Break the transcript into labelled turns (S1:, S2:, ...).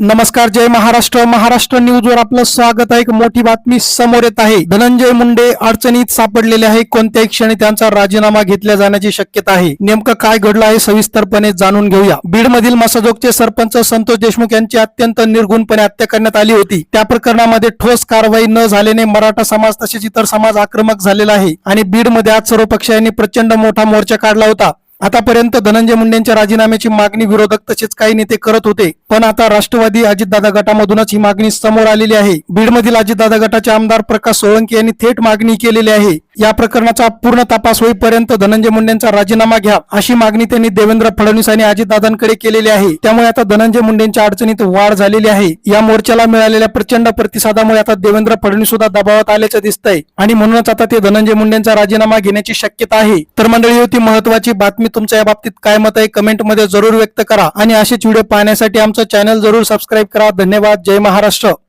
S1: नमस्कार जय महाराष्ट्र. महाराष्ट्र न्यूज वर आपलं स्वागत आहे. एक मोठी बातमी समोर येत आहे. धनंजय मुंडे अडचणीत सापडलेले आहे. कोणत्याही क्षणी त्यांचा राजीनामा घेतल्या जाण्याची शक्यता आहे. नेमकं काय घडलं आहे सविस्तरपणे जाणून घेऊया. बीड मधील मसाजोगचे सरपंच संतोष देशमुख यांची अत्यंत निर्गुणपणे हत्या करण्यात आली होती. त्या प्रकरणामध्ये ठोस कारवाई न झाल्याने मराठा समाज तसेच इतर समाज आक्रमक झालेला आहे. आणि बीडमध्ये आज सर्व पक्षांनी प्रचंड मोठा मोर्चा काढला होता. आतापर्यंत धनंजय मुंडेंच्या राजीनाम्याची मागणी विरोधक तसेच काही नेते करत होते. पण आता राष्ट्रवादी अजितदादा गटामधूनच ही मागणी समोर आलेली आहे. बीडमधील अजितदादा गटाचे आमदार प्रकाश सोळंकी यांनी थेट मागणी केलेली आहे. या प्रकरणाचा पूर्ण तपास होईपर्यंत धनंजय मुंडेंचा राजीनामा घ्या अशी मागणी त्यांनी देवेंद्र फडणवीस आणि अजितदादांकडे केलेली आहे. त्यामुळे आता धनंजय मुंडेंच्या अडचणीत वाढ झालेली आहे. या मोर्चाला मिळालेल्या प्रचंड प्रतिसादामुळे आता देवेंद्र फडणवीस सुद्धा दबावात आल्याचं दिसतंय. आणि म्हणूनच आता ते धनंजय मुंडेंचा राजीनामा घेण्याची शक्यता आहे. तर मंडळी होती महत्वाची बातमी. तुमच्या या बाबतीत काय मत आहे कमेंटमध्ये जरूर व्यक्त करा. आणि असेच व्हिडिओ पाहण्यासाठी आमचं चॅनल जरूर सबस्क्राईब करा. धन्यवाद. जय महाराष्ट्र.